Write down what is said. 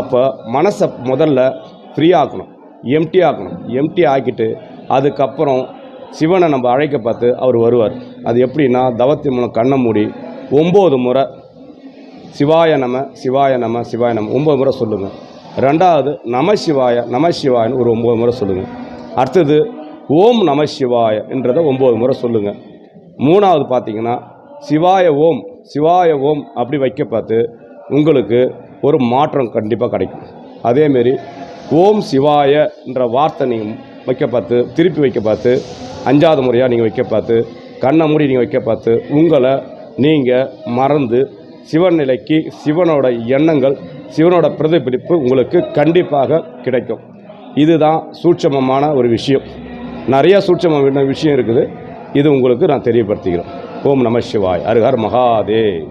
அப்போ மனசை முதல்ல ஃப்ரீ ஆக்கணும். எம்டி ஆக்கணும். எம்டி ஆக்கிட்டு அதுக்கப்புறம் சிவனை நம்ம அழைக்க பார்த்து அவர் வருவார். அது எப்படின்னா தவத்தின் மூலம் கண்ணை மூடி ஒம்பது முறை சிவாய நம சிவாய நம சிவாய நம ஒம்பது முறை சொல்லுங்கள் ரெண்டாவது நம சிவாய நம சிவாயன்னு ஒரு ஒம்பது முறை சொல்லுங்கள் அடுத்தது ஓம் நம சிவாய என்றதை ஒம்பது முறை சொல்லுங்கள் மூணாவது பார்த்தீங்கன்னா சிவாய ஓம் சிவாய ஓம் அப்படி வைக்க பார்த்து உங்களுக்கு ஒரு மாற்றம் கண்டிப்பாக கிடைக்கும். அதேமாரி ஓம் சிவாய என்ற வார்த்தை நீங்கள் வைக்க பார்த்து திருப்பி வைக்க பார்த்து அஞ்சாவது முறையாக நீங்கள் வைக்க பார்த்து கண்ணை மூடி நீங்கள் வைக்க பார்த்து உங்களை நீங்கள் மறந்து சிவன் நிலைக்கு சிவனோட எண்ணங்கள் சிவனோட பிரதிபலிப்பு உங்களுக்கு கண்டிப்பாக கிடைக்கும். இதுதான் சூட்சமமான ஒரு விஷயம். நிறைய சூட்சம விஷயம் இருக்குது. இது உங்களுக்கு நான் தெரியப்படுத்திக்கிறேன் ஓம் நம சிவாய். அருகர் மகாதேவ்.